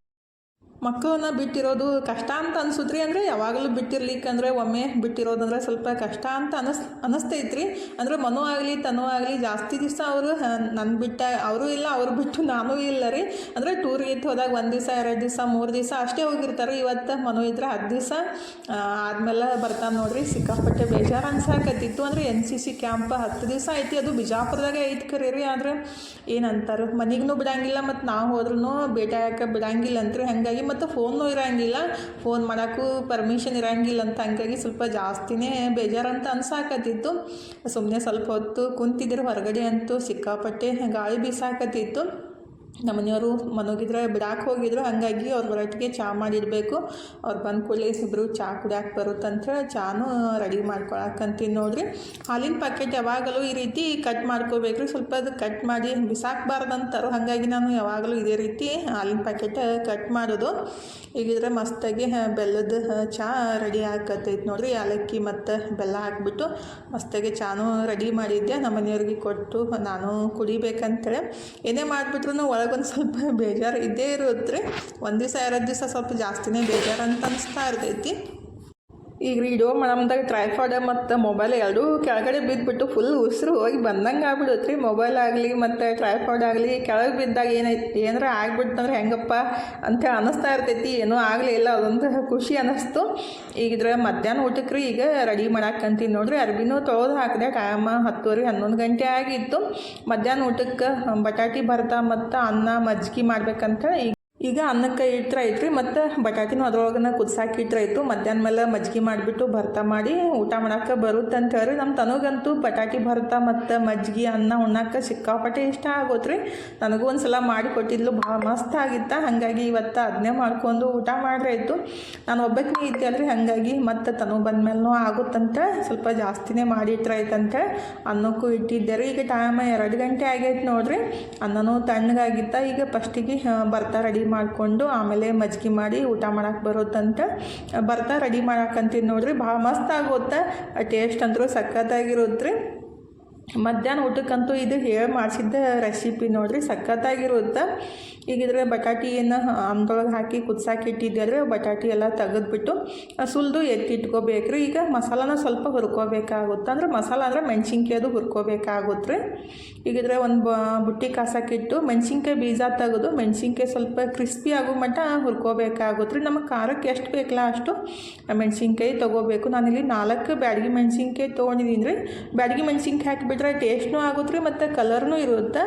ಮಕ್ಕಳನ್ನ ಬಿಟ್ಟಿರೋದು ಕಷ್ಟ ಅಂತ ಅನ್ಸುತ್ರಿ? ಅಂದರೆ ಯಾವಾಗಲೂ ಬಿಟ್ಟಿರ್ಲಿಕ್ಕಂದ್ರೆ ಒಮ್ಮೆ ಬಿಟ್ಟಿರೋದಂದ್ರೆ ಸ್ವಲ್ಪ ಕಷ್ಟ ಅಂತ ಅನಸ್, ಅನಿಸ್ತೈತ್ರಿ. ಅಂದರೆ ಮನೋ ಆಗಲಿ, ತನೋ ಆಗಲಿ ಜಾಸ್ತಿ ದಿವಸ ಅವರು ನನ್ನ ಬಿಟ್ಟ, ಅವರು ಇಲ್ಲ, ಅವ್ರು ಬಿಟ್ಟು ನಾನು ಇಲ್ಲ ರೀ. ಅಂದರೆ ಟೂರ್ಗೆ ಇತ್ತು ಹೋದಾಗ ಒಂದು ದಿವಸ, ಎರಡು ದಿವಸ, ಮೂರು ದಿವಸ ಅಷ್ಟೇ ಹೋಗಿರ್ತಾರೆ. ಇವತ್ತು ಮನೋ ಇದ್ರೆ ಹತ್ತು ದಿವಸ ಆದಮೇಲೆ ಬರ್ತಾನೆ ನೋಡಿರಿ. ಸಿಕ್ಕಾಪಟ್ಟೆ ಬೇಜಾರು ಅನ್ಸಾಕತ್ತಿತ್ತು. ಅಂದರೆ ಎನ್ ಸಿ ಸಿ ಕ್ಯಾಂಪ್ ಹತ್ತು ದಿವಸ ಐತಿ. ಅದು ಬಿಜಾಪುರದಾಗೆ ಐತಿ ಕರೀ ರೀ ಆದರೆ ಏನಂತಾರೆ? ಮನೆಗೂ ಬಿಡಂಗಿಲ್ಲ. ಮತ್ತು ನಾವು ಹೋದ್ರೂ ಭೇಟಿ ಆಗಕ್ಕೆ ಬಿಡಂಗಿಲ್ಲ ರೀ ಹಾಗಾಗಿ ಮತ್ತು ಫೋನು ಇರೋಂಗಿಲ್ಲ. ಫೋನ್ ಮಾಡೋಕ್ಕೂ ಪರ್ಮಿಷನ್ ಇರೋಂಗಿಲ್ಲ ಅಂತ ಹಂಗಾಗಿ ಸ್ವಲ್ಪ ಜಾಸ್ತಿನೇ ಬೇಜಾರಂತ ಅನ್ಸಾಕತ್ತಿತ್ತು. ಸುಮ್ಮನೆ ಸ್ವಲ್ಪ ಹೊತ್ತು ಕುಂತಿದ್ರು ಹೊರಗಡೆ ಅಂತೂ ಸಿಕ್ಕಾಪಟ್ಟೆ ಗಾಳಿ ಬೀಸಾಕತ್ತಿತ್ತು. ನಮ್ಮ ಮನೆಯವರು ಮನೋಗಿದ್ರೆ ಬಿಡಾಕೆ ಹೋಗಿದ್ರು, ಹಾಗಾಗಿ ಅವ್ರ ಬರೋಟ್ಟಿಗೆ ಚಹಾ ಮಾಡಿರಬೇಕು. ಅವ್ರು ಬಂದ ಕೂಡಲೇ ಇಬ್ಬರು ಚಹಾ ಕುಡಿಯಾಕೆ ಬರುತ್ತಂತೇಳಿ ಚಹಾನು ರೆಡಿ ಮಾಡ್ಕೊಳಕಂತೀನಿ ನೋಡ್ರಿ. ಹಾಲಿನ ಪ್ಯಾಕೆಟ್ ಯಾವಾಗಲೂ ಈ ರೀತಿ ಕಟ್ ಮಾಡ್ಕೋಬೇಕ್ರಿ. ಸ್ವಲ್ಪ ಅದು ಕಟ್ ಮಾಡಿ ಬಿಸಾಕಬಾರ್ದಂತಾರು, ಹಾಗಾಗಿ ನಾನು ಯಾವಾಗಲೂ ಇದೇ ರೀತಿ ಹಾಲಿನ ಪ್ಯಾಕೆಟ್ ಕಟ್ ಮಾಡೋದು. ಈಗಿದ್ರೆ ಮಸ್ತಾಗಿ ಬೆಲ್ಲದ ಚಹಾ ರೆಡಿ ಆಕತ್ತೈತೆ ನೋಡ್ರಿ. ಏಲಕ್ಕಿ ಮತ್ತು ಬೆಲ್ಲ ಹಾಕ್ಬಿಟ್ಟು ಮಸ್ತಾಗಿ ಚಾನು ರೆಡಿ ಮಾಡಿದ್ದೆ. ನಮ್ಮ ಮನೆಯವ್ರಿಗೆ ಕೊಟ್ಟು ನಾನು ಕುಡಿಬೇಕಂತೇಳಿ ಏನೇ ಮಾಡಿಬಿಟ್ರು ಒಳಗೊಂದು ಸ್ವಲ್ಪ ಬೇಜಾರು ಇದ್ದೇ ಇರುತ್ತೆ ಒಂದು ದಿವಸ ಎರಡು ದಿವಸ ಸ್ವಲ್ಪ ಜಾಸ್ತಿನೇ ಬೇಜಾರು ಅಂತ ಅನಿಸ್ತಾ ಇರ್ತೈತಿ. ಈಗ ವಿಡಿಯೋ ಮಾಡಮ್ದಾಗ ಟ್ರೈಫಾಡ ಮತ್ತು ಮೊಬೈಲ್ ಎರಡೂ ಕೆಳಗಡೆ ಬಿದ್ದುಬಿಟ್ಟು ಫುಲ್ ಉಸಿರು ಹೋಗಿ ಬಂದಂಗೆ ಆಗ್ಬಿಡುತ್ತೆ ರೀ ಮೊಬೈಲ್ ಆಗಲಿ ಮತ್ತು ಟ್ರೈಫಾಡ್ ಆಗಲಿ ಕೆಳಗೆ ಬಿದ್ದಾಗ ಏನೈತಿ ಏನಾರ ಆಗ್ಬಿಡ್ತಂದ್ರೆ ಹೆಂಗಪ್ಪ ಅಂತ ಅನ್ನಿಸ್ತಾ ಇರ್ತೈತಿ. ಏನೂ ಆಗಲಿ ಇಲ್ಲ, ಅದೊಂದು ಖುಷಿ ಅನ್ನಿಸ್ತು ಈಗಿದ್ರೆ ಮಧ್ಯಾಹ್ನ ಊಟಕ್ಕೆ ರೀ ಈಗ ರೆಡಿ ಮಾಡಾಕಂತೀನಿ ನೋಡ್ರಿ. ಅರ್ಬಿನೂ ತೊಳೆದು ಹಾಕಿದೆ ಟೈಮ್ ಹತ್ತುವರೆ, ಹನ್ನೊಂದು ಗಂಟೆ ಆಗಿತ್ತು. ಮಧ್ಯಾಹ್ನ ಊಟಕ್ಕೆ ಬಟಾಟಿ, ಭರ್ತಾ ಮತ್ತು ಅನ್ನ ಮಜ್ಜಿಗೆ ಮಾಡ್ಬೇಕಂತ ಈಗ ಈಗ ಅನ್ನಕ್ಕೆ ಇಟ್ಟರೆ ಐತ್ರಿ, ಮತ್ತು ಬಟಾಟಿನೂ ಅದ್ರೊಳಗನ ಕುದ್ಸಾಕಿ ಇಟ್ಟರೆ ಆಯಿತು ಮಧ್ಯಾಹ್ನ ಮೇಲೆ ಮಜ್ಜಿಗೆ ಮಾಡಿಬಿಟ್ಟು ಭರ್ತಾ ಮಾಡಿ ಊಟ ಮಾಡೋಕ್ಕೆ ಬರುತ್ತೆ ಅಂತ ಹೇಳಿ ನಮ್ಮ ತನಗಂತೂ ಬಟಾಟಿ ಭರ್ತ ಮತ್ತು ಮಜ್ಜಿಗೆ, ಅನ್ನ ಉಣ್ಣಕ್ಕೆ ಸಿಕ್ಕಾಪಟ್ಟೆ ಇಷ್ಟ ಆಗೋತ್ರಿ. ನನಗೂ ಒಂದು ಸಲ ಮಾಡಿ ಕೊಟ್ಟಿದ್ಲು, ಭಾಳ ಮಸ್ತ್ ಆಗಿತ್ತ. ಹಾಗಾಗಿ ಇವತ್ತು ಅದನ್ನೇ ಮಾಡ್ಕೊಂಡು ಊಟ ಮಾಡ್ರೆ ಆಯಿತು. ನಾನು ಒಬ್ಬಕ್ಕೆ ಇದ್ದೆ ಅಲ್ರಿ, ಹಾಗಾಗಿ ಮತ್ತು ತನು ಬಂದ್ಮೇಲೂ ಆಗುತ್ತಂತ ಸ್ವಲ್ಪ ಜಾಸ್ತಿನೇ ಮಾಡಿಟ್ರೆ ಆಯ್ತಂತೆ ಅನ್ನಕ್ಕೂ ಇಟ್ಟಿದ್ದೆ ರೀ. ಈಗ ಟೈಮ್ ಎರಡು ಗಂಟೆ ಆಗೈತೆ ನೋಡ್ರಿ. ಅನ್ನನೂ ತಣ್ಣಗಾಗಿತ್ತ. ಈಗ ಫಸ್ಟಿಗೆ ಬರ್ತಾ ರೆಡಿ ಮಾಡಿಕೊಂಡು ಆಮೇಲೆ ಮಜ್ಜಿಗೆ ಮಾಡಿ ಊಟ ಮಾಡಕ್ಕೆ ಬರುತ್ತಂತ ಬರ್ತಾ, ರೆಡಿ ಮಾಡಕ್ಕಂತೀನಿ ನೋಡ್ರಿ. ಭಾಳ ಮಸ್ತ್ ಆಗುತ್ತೆ. ಟೇಸ್ಟ್ ಅಂತೂ ಸಖತ್ತಾಗಿರುತ್ತೆ. ಮಧ್ಯಾಹ್ನ ಊಟಕ್ಕಂತೂ ಇದು ಹೇಳಿ ಮಾಡಿಸಿದ್ದ ರೆಸಿಪಿ ನೋಡಿರಿ, ಸಖತ್ತಾಗಿರುತ್ತೆ. ಈಗಿದ್ರೆ ಬಟಾಟಿ ಏನು ಅಂದೊಳಗೆ ಹಾಕಿ ಕುದ್ಸಾಕಿ ಇಟ್ಟಿದ್ದೆ ಬಟಾಟಿ ಎಲ್ಲ ತೆಗೆದ್ಬಿಟ್ಟು ಸುಲಿದು ಎತ್ತಿಟ್ಕೋಬೇಕ್ರಿ. ಈಗ ಮಸಾಲಾನ ಸ್ವಲ್ಪ ಹುರ್ಕೋಬೇಕಾಗುತ್ತೆ. ಅಂದ್ರೆ ಮಸಾಲ ಅಂದರೆ ಮೆಣಸಿನ್ಕಾಯಿ ಅದು ಹುರ್ಕೋಬೇಕಾಗುತ್ತೆ ರೀ ಈಗಿದ್ರೆ ಒಂದು ಬುಟ್ಟಿ ಕಾಸಾಕಿಟ್ಟು ಮೆಣಸಿನ್ಕಾಯಿ ಬೀಜ ತೆಗೆದು ಮೆಣಸಿನ್ಕಾಯಿ ಸ್ವಲ್ಪ ಕ್ರಿಸ್ಪಿ ಆಗೋ ಮಟ್ಟ ಹುರ್ಕೋಬೇಕಾಗುತ್ತೆ ರೀ ನಮಗೆ ಖಾರಕ್ಕೆ ಎಷ್ಟು ಬೇಕಲ್ಲ ಅಷ್ಟು ಮೆಣಸಿನ್ಕಾಯಿ ತೊಗೋಬೇಕು. ನಾನಿಲ್ಲಿ ನಾಲ್ಕು ಬ್ಯಾಡಗಿ ಮೆಣಸಿನ್ಕಾಯಿ ತೊಗೊಂಡಿದ್ದೀನಿ ರೀ ಬ್ಯಾಡಗಿ ಮೆಣಸಿನ್ಕಾಯಿ ಹಾಕಿಬಿಟ್ರೆ ಟೇಸ್ಟ್ನೂ ಆಗುತ್ತೆ ರೀ, ಮತ್ತು ಕಲರ್ನೂ ಇರುತ್ತೆ.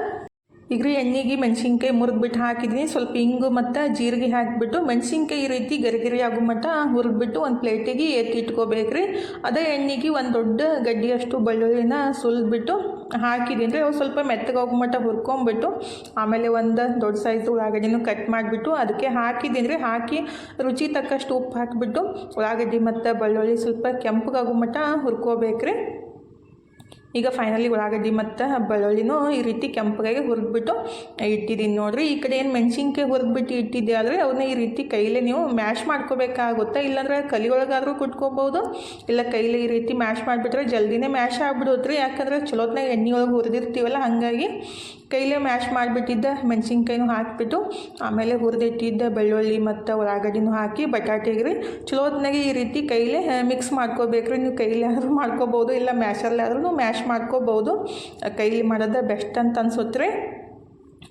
ಈಗ ರೀ ಎಣ್ಣೆಗೆ, ಮೆಣಸಿನ್ಕಾಯಿ ಮುರಿದ್ಬಿಟ್ಟು ಹಾಕಿದ್ದೀನಿ ಸ್ವಲ್ಪ ಹಿಂಗು ಮತ್ತು ಜೀರಿಗೆ ಹಾಕಿಬಿಟ್ಟು ಮೆಣಸಿನ್ಕಾಯಿ ಈ ರೀತಿ ಗರಿಗರಿ ಆಗೋ ಮಟ್ಟ ಹುರಿದ್ಬಿಟ್ಟು ಒಂದು ಪ್ಲೇಟಿಗೆ ಎತ್ತಿ ಇಟ್ಕೋಬೇಕ್ರಿ ಅದೇ ಎಣ್ಣೆಗೆ ಒಂದು ದೊಡ್ಡ ಗಡ್ಡಿಯಷ್ಟು ಬೆಳ್ಳುಳ್ಳಿನ ಸುಲಿದ್ಬಿಟ್ಟು ಹಾಕಿದ್ದೀನಿ ರೀ. ಅವು ಸ್ವಲ್ಪ ಮೆತ್ತಗೋಗೋ ಮಟ್ಟ ಹುರ್ಕೊಂಬಿಟ್ಟು ಆಮೇಲೆ ಒಂದು ದೊಡ್ಡ ಸೈಜ್ ಉಳ್ಳಾಗಡ್ಡಿನೂ ಕಟ್ ಮಾಡಿಬಿಟ್ಟು ಅದಕ್ಕೆ ಹಾಕಿದ್ದೀನಿ ರೀ. ಹಾಕಿ ರುಚಿ ತಕ್ಕಷ್ಟು ಉಪ್ಪು ಹಾಕಿಬಿಟ್ಟು ಉಳ್ಳಾಗಡ್ಡಿ ಮತ್ತು ಬೆಳ್ಳುಳ್ಳಿ ಸ್ವಲ್ಪ ಕೆಂಪಗಾಗೋ ಮಟ್ಟ ಹುರ್ಕೋಬೇಕ್ರಿ ಈಗ ಫೈನಲಿ ಉಳ್ಳಾಗಡ್ಡಿ ಮತ್ತು ಬೆಳ್ಳುಳ್ಳಿನೂ ಈ ರೀತಿ ಕೆಂಪಗಾಗಿ ಹುರಿದ್ಬಿಟ್ಟು ಇಟ್ಟಿದ್ದೀನಿ ನೋಡಿರಿ. ಈ ಕಡೆ ಏನು ಮೆಣಸಿನ್ಕಾಯಿ ಹುರಿದ್ಬಿಟ್ಟು ಇಟ್ಟಿದ್ದೆ ಆದರೆ ಅವನ್ನ ಈ ರೀತಿ ಕೈಲೇ ನೀವು ಮ್ಯಾಶ್ ಮಾಡ್ಕೋಬೇಕಾಗುತ್ತೆ? ಇಲ್ಲಾಂದ್ರೆ ಕಲಿಯೊಳಗಾದರೂ ಕುಟ್ಕೋಬೋದು ಇಲ್ಲ ಕೈಲಿ ಈ ರೀತಿ ಮ್ಯಾಶ್ ಮಾಡಿಬಿಟ್ರೆ ಜಲ್ದಿನೇ ಮ್ಯಾಶ್ ಆಗ್ಬಿಡುತ್ತೆ ಯಾಕಂದ್ರೆ ಚಲೋತ್ನಾಗ ಎಣ್ಣೆ ಒಳಗೆ ಹುರಿದಿರ್ತೀವಲ್ಲ, ಹಾಗಾಗಿ ಕೈಲೇ ಮ್ಯಾಶ್ ಮಾಡಿಬಿಟ್ಟಿದ್ದ, ಮೆಣಸಿನ್ಕಾಯಿನೂ ಹಾಕಿಬಿಟ್ಟು, ಆಮೇಲೆ ಹುರಿದಿಟ್ಟಿದ್ದ ಬೆಳ್ಳುಳ್ಳಿ ಮತ್ತು ಉಳ್ಳಾಗಡ್ಡಿನೂ ಹಾಕಿ ಬಟಾಟೆಗೆ ರೀ ಚಲೋತ್ನಾಗೆ ಈ ರೀತಿ ಕೈಲೇ ಮಿಕ್ಸ್ ಮಾಡ್ಕೋಬೇಕ್ರಿ. ನೀವು ಕೈಲಿ ಆದರೂ ಮಾಡ್ಕೋಬೋದು, ಇಲ್ಲ ಮ್ಯಾಶಲ್ಲಾದ್ರೂ ಮ್ಯಾಶ್ ಮಾಡ್ಕೋಬೋದು. ಕೈಲಿ ಮಾಡೋದು ಬೆಸ್ಟ್ ಅಂತ ಅನ್ಸುತ್ತೆ